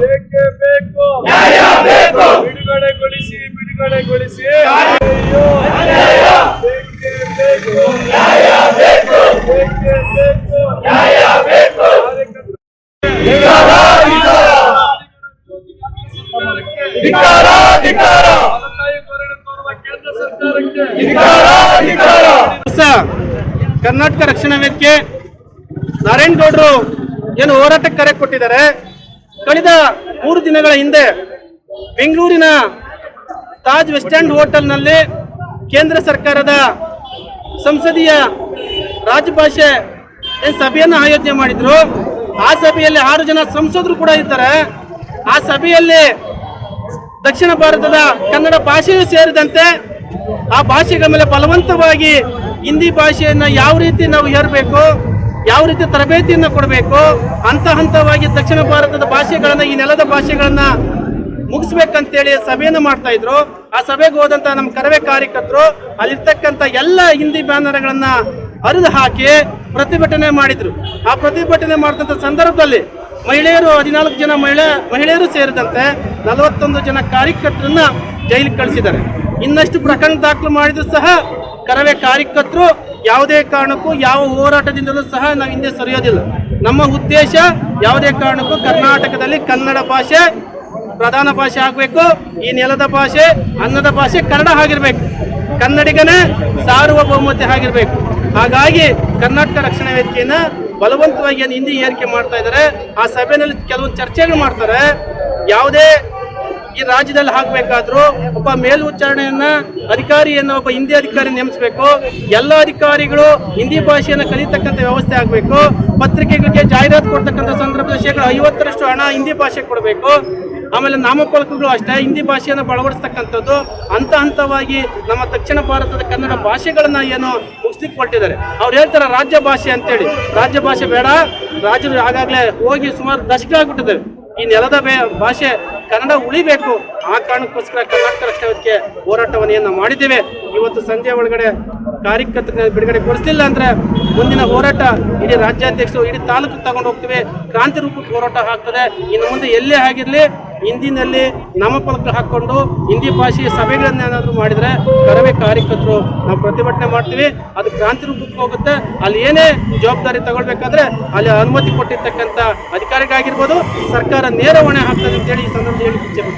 ಬೇಕೇ. ಬೇಕು ಬಿಡುಗಡೆಗೊಳಿಸಿ ಬಿಡುಗಡೆಗೊಳಿಸಿ. ಅಯ್ಯೋ ಬೇಕೇ. ಬೇಕು. ಬೇಕೇ ಬೇಕು. ಕೇಂದ್ರ ಸರ್ಕಾರಕ್ಕೆ ಹೊಸ ಕರ್ನಾಟಕ ರಕ್ಷಣಾ ವೇದಿಕೆ ನಾರಾಯಣ ಗೌಡರು ಏನು ಹೋರಾಟಕ್ಕೆ ಕರೆ ಕೊಟ್ಟಿದ್ದಾರೆ. ಕಳೆದ ಮೂರು ದಿನಗಳ ಹಿಂದೆ ಬೆಂಗಳೂರಿನ ತಾಜ್ ವೆಸ್ಟ್ ಹೋಟೆಲ್ನಲ್ಲಿ ಕೇಂದ್ರ ಸರ್ಕಾರದ ಸಂಸದೀಯ ರಾಜಭಾಷೆ ಸಭೆಯನ್ನು ಆಯೋಜನೆ ಮಾಡಿದ್ರು. ಆ ಸಭೆಯಲ್ಲಿ ಆರು ಜನ ಸಂಸದರು ಕೂಡ ಇದ್ದಾರೆ ಆ ಸಭೆಯಲ್ಲಿ ದಕ್ಷಿಣ ಭಾರತದ ಕನ್ನಡ ಭಾಷೆಯೂ ಸೇರಿದಂತೆ ಆ ಭಾಷೆಗಳ ಮೇಲೆ ಬಲವಂತವಾಗಿ ಹಿಂದಿ ಭಾಷೆಯನ್ನು ಯಾವ ರೀತಿ ನಾವು ಹೇರಬೇಕು ಯಾವ ರೀತಿ ತರಬೇತಿಯನ್ನು ಕೊಡಬೇಕು? ಹಂತ ಹಂತವಾಗಿ ದಕ್ಷಿಣ ಭಾರತದ ಭಾಷೆಗಳನ್ನು, ಈ ನೆಲದ ಭಾಷೆಗಳನ್ನು ಮುಗಿಸ್ಬೇಕಂತೇಳಿ ಸಭೆಯನ್ನು ಮಾಡ್ತಾ ಇದ್ರು. ಆ ಸಭೆಗೆ ಹೋದಂತ ನಮ್ಮ ಕರವೇ ಕಾರ್ಯಕರ್ತರು ಅಲ್ಲಿರ್ತಕ್ಕಂಥ ಎಲ್ಲ ಹಿಂದಿ ಬ್ಯಾನರ್ಗಳನ್ನ ಹರಿದು ಹಾಕಿ ಪ್ರತಿಭಟನೆ ಮಾಡಿದ್ರು. ಆ ಪ್ರತಿಭಟನೆ ಮಾಡಿದಂಥ ಸಂದರ್ಭದಲ್ಲಿ ಮಹಿಳೆಯರು, ಹದಿನಾಲ್ಕು ಜನ ಮಹಿಳೆ, ಮಹಿಳೆಯರು ಸೇರಿದಂತೆ ನಲವತ್ತೊಂದು ಜನ ಕಾರ್ಯಕರ್ತರನ್ನ ಜೈಲಿಗೆ ಕಳಿಸಿದ್ದಾರೆ. ಇನ್ನಷ್ಟು ಪ್ರಕರಣ ದಾಖಲು ಮಾಡಿದ್ರು ಸಹ ಕರವೇ ಕಾರ್ಯಕರ್ತರು ಯಾವುದೇ ಕಾರಣಕ್ಕೂ ಯಾವ ಹೋರಾಟದಿಂದಲೂ ಸಹ ನಾವು ಹಿಂದೆ ಸರಿಯೋದಿಲ್ಲ. ನಮ್ಮ ಉದ್ದೇಶ ಯಾವುದೇ ಕಾರಣಕ್ಕೂ ಕರ್ನಾಟಕದಲ್ಲಿ ಕನ್ನಡ ಭಾಷೆ ಪ್ರಧಾನ ಭಾಷೆ ಆಗಬೇಕು, ಈ ನೆಲದ ಭಾಷೆ, ಅನ್ನದ ಭಾಷೆ ಕನ್ನಡ ಆಗಿರಬೇಕು. ಕನ್ನಡಿಗನೇ ಸಾರ್ವಭೌಮತೆ ಆಗಿರ್ಬೇಕು. ಹಾಗಾಗಿ ಕರ್ನಾಟಕ ರಕ್ಷಣಾ ವೇದಿಕೆಯನ್ನು ಬಲವಂತವಾಗಿ ಏನು ಹಿಂದಿ ಏರಿಕೆ ಮಾಡ್ತಾ ಇದ್ದಾರೆ, ಆ ಸಭೆಯಲ್ಲಿ ಕೆಲವೊಂದು ಚರ್ಚೆಗಳು ಮಾಡ್ತಾರೆ. ಯಾವುದೇ ಈ ರಾಜ್ಯದಲ್ಲಿ ಹಾಕಬೇಕಾದ್ರೂ ಒಬ್ಬ ಮೇಲ್ವಿಚಾರಣೆಯನ್ನ ಅಧಿಕಾರಿಯನ್ನು ಒಬ್ಬ ಹಿಂದಿ ಅಧಿಕಾರಿ ನೇಮಿಸಬೇಕು. ಎಲ್ಲ ಅಧಿಕಾರಿಗಳು ಹಿಂದಿ ಭಾಷೆಯನ್ನು ಕಲಿತಕ್ಕಂಥ ವ್ಯವಸ್ಥೆ ಆಗಬೇಕು. ಪತ್ರಿಕೆಗಳಿಗೆ ಜಾಹೀರಾತು ಕೊಡ್ತಕ್ಕಂಥ ಸಂದರ್ಭದಲ್ಲಿ ಶೇಕಡ ಐವತ್ತರಷ್ಟು ಹಣ ಹಿಂದಿ ಭಾಷೆ ಕೊಡಬೇಕು. ಆಮೇಲೆ ನಾಮಫಲಕಗಳು ಅಷ್ಟೇ, ಹಿಂದಿ ಭಾಷೆಯನ್ನು ಬಳವಡಿಸ್ತಕ್ಕಂಥದ್ದು ಹಂತ ಹಂತವಾಗಿ ನಮ್ಮ ದಕ್ಷಿಣ ಭಾರತದ ಕನ್ನಡ ಭಾಷೆಗಳನ್ನ ಏನು ಮುಗಿಸ್ಲಿಕ್ಕೆ ಕೊಟ್ಟಿದ್ದಾರೆ ಅವ್ರು ಹೇಳ್ತಾರೆ ರಾಜ್ಯ ಭಾಷೆ ಅಂತೇಳಿ. ರಾಜ್ಯ ಭಾಷೆ ಬೇಡ ರಾಜ್ಯರು ಆಗಾಗಲೇ ಹೋಗಿ ಸುಮಾರು ದಶಕ ಆಗ್ಬಿಟ್ಟಿದ್ದಾರೆ ಈ ನೆಲದ ಭಾಷೆ ಕನ್ನಡ ಉಳಿಬೇಕು. ಆ ಕಾರಣಕ್ಕೋಸ್ಕರ ಕರ್ನಾಟಕ ರಕ್ಷಣಾ ಹೋರಾಟವನ್ನು ಮಾಡಿದ್ದೇವೆ. ಇವತ್ತು ಸಂಜೆ ಒಳಗಡೆ ಕಾರ್ಯಕರ್ತರನ್ನ ಬಿಡುಗಡೆ ಕೊಡಿಸಲಿಲ್ಲ ಅಂದ್ರೆ ಮುಂದಿನ ಹೋರಾಟ ಇಡೀ ರಾಜ್ಯಾಧ್ಯಕ್ಷರು, ಇಡೀ ತಾಲೂಕು ತಗೊಂಡು ಹೋಗ್ತೀವಿ. ಕ್ರಾಂತಿ ರೂಪಕ್ಕೆ ಹೋರಾಟ ಆಗ್ತದೆ. ಇನ್ನು ಮುಂದೆ ಎಲ್ಲೇ ಆಗಿರಲಿ ಹಿಂದಿನಲ್ಲಿ ನಾಮಫಲಕ ಹಾಕ್ಕೊಂಡು ಹಿಂದಿ ಭಾಷೆಯ ಸಭೆಗಳನ್ನೇನಾದರೂ ಮಾಡಿದರೆ ಕರವೇ ಕಾರ್ಯಕರ್ತರು ನಾವು ಪ್ರತಿಭಟನೆ ಮಾಡ್ತೀವಿ ಅದು ಕ್ರಾಂತಿ ರೂಪಕ್ಕೆ ಹೋಗುತ್ತೆ ಅಲ್ಲಿ ಏನೇ ಜವಾಬ್ದಾರಿ ತಗೊಳ್ಬೇಕಾದ್ರೆ ಅಲ್ಲಿ ಅನುಮತಿ ಕೊಟ್ಟಿರ್ತಕ್ಕಂಥ ಅಧಿಕಾರಿಗಾಗಿರ್ಬೋದು ಸರ್ಕಾರ ನೇರ ಹೊಣೆ ಹಾಕ್ತದೆ ಅಂತೇಳಿ ಈ ಸಂದರ್ಭದಲ್ಲಿ ಹೇಳಿ.